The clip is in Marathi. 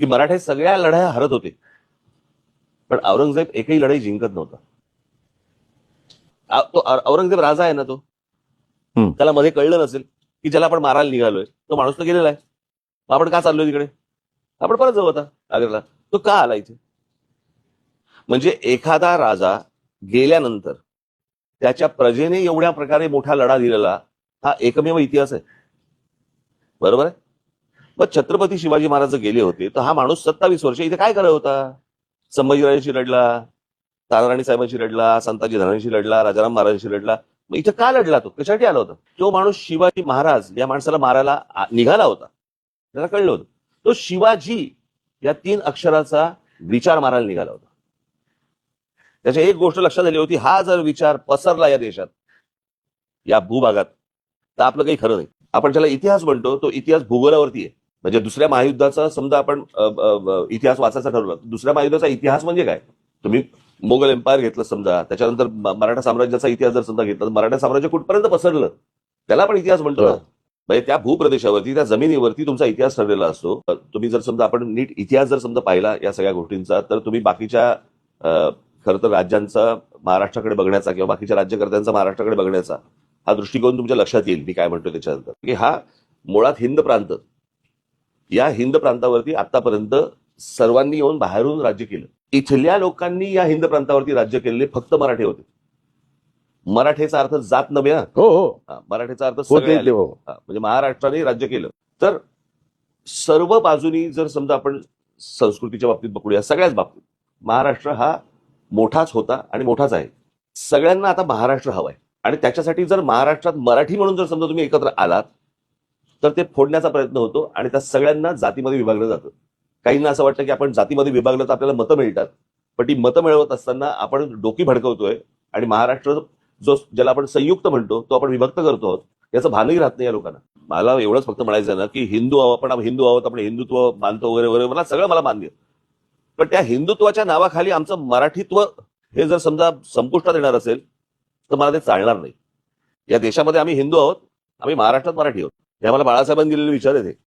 की मराठे सगळ्या लढाया हरत होते. पण औरंगजेब एकही लढाई जिंकत नव्हता. तो औरंगजेब राजा आहे ना तो. त्याला मध्ये कळलं नसेल की ज्याला आपण मारायला निघालोय. तो माणूस तर गेलेला आहे. मग आपण का चाललोय तिकडे? आपण परत जाऊ आता आग्र्याला तो का आला इथे? म्हणजे एखादा राजा गेल्यानंतर त्याच्या प्रजेने एवढ्या प्रकारे मोठा लढा दिलेला हा एकमेव इतिहास आहे. बरोबर आहे? मग छत्रपती शिवाजी महाराज गेले होते तर हा माणूस सत्तावीस वर्ष इथे काय करत होता? संभाजीराजांशी लढला तानाराणी साहेबांशी लढला संताजी धनांशी लढला राजाराम महाराजांशी लढला. मग इथं का लढला तो? कशासाठी आला होता? तो माणूस शिवाजी महाराज या माणसाला मारायला निघाला होता. त्याला कळलं होतं. तो शिवाजी या तीन अक्षराचा विचार मारायला निघाला होता. त्याच्या एक गोष्ट लक्षात आली होती हा जर विचार पसरला या देशात या भूभागात तर आपलं काही खरं नाही. आपण ज्याला इतिहास म्हणतो तो इतिहास भूगोलावरती आहे. म्हणजे दुसऱ्या महायुद्धाचा समजा आपण इतिहास वाचायचा ठरवलं तर दुसऱ्या महायुद्धाचा इतिहास म्हणजे काय? तुम्ही मोगल एम्पायर घेतलं समजा त्याच्यानंतर मराठा साम्राज्याचा इतिहास जर समजा घेतला मराठा साम्राज्य कुठपर्यंत पसरलं? त्याला आपण इतिहास म्हणतो ना. हो. म्हणजे त्या भूप्रदेशावरती त्या जमिनीवरती तुमचा इतिहास ठरलेला असतो. तुम्ही जर समजा आपण नीट इतिहास जर समजा पाहिला या सगळ्या गोष्टींचा तर तुम्ही बाकीच्या खरं तर राज्यांचा महाराष्ट्राकडे बघण्याचा किंवा बाकीच्या राज्यकर्त्यांचा महाराष्ट्राकडे बघण्याचा हा दृष्टिकोन तुमच्या लक्षात येईल मी काय म्हणतो त्याच्यानंतर. की हा मुळात हिंद प्रांत या हिंद प्रांतावरती आतापर्यंत सर्वांनी येऊन बाहेरून राज्य केलं. इथल्या लोकांनी या हिंद प्रांतावरती राज्य केलेले फक्त मराठे होते. मराठेचा अर्थ जात नव्हे हा. हो मराठीचा अर्थ हा, म्हणजे महाराष्ट्राने राज्य केलं. तर सर्व बाजूनी जर समजा आपण संस्कृतीच्या बाबतीत बघूया सगळ्याच बाबतीत महाराष्ट्र हा मोठाच होता आणि मोठाच आहे. सगळ्यांना आता महाराष्ट्र हवाय. आणि त्याच्यासाठी जर महाराष्ट्रात मराठी म्हणून जर समजा तुम्ही एकत्र आलात तर ते फोडण्याचा प्रयत्न होतो आणि त्या सगळ्यांना जातीमध्ये विभागलं जातं. काहींना असं वाटतं की आपण जातीमध्ये विभागलं तर आपल्याला मतं मिळतात. पण ती मतं मिळवत असताना आपण डोकी भडकवतोय आणि महाराष्ट्र जो ज्याला आपण संयुक्त म्हणतो तो आपण विभक्त करतो आहोत याचं भानही राहत नाही या लोकांना. मला एवढंच फक्त म्हणायचं ना की हिंदू आहोत आपण हिंदू आहोत आपण हिंदुत्व मानतो वगैरे वगैरे मला सगळं मला मान्य पण त्या हिंदुत्वाच्या नावाखाली आमचं मराठीत्व हे जर समजा संपुष्टात येणार असेल तर मला ते चालणार नाही. या देशामध्ये आम्ही हिंदू आहोत आम्ही महाराष्ट्रात मराठी आहोत. हे आम्हाला बाळासाहेबांनी दिलेले विचार आहेत ते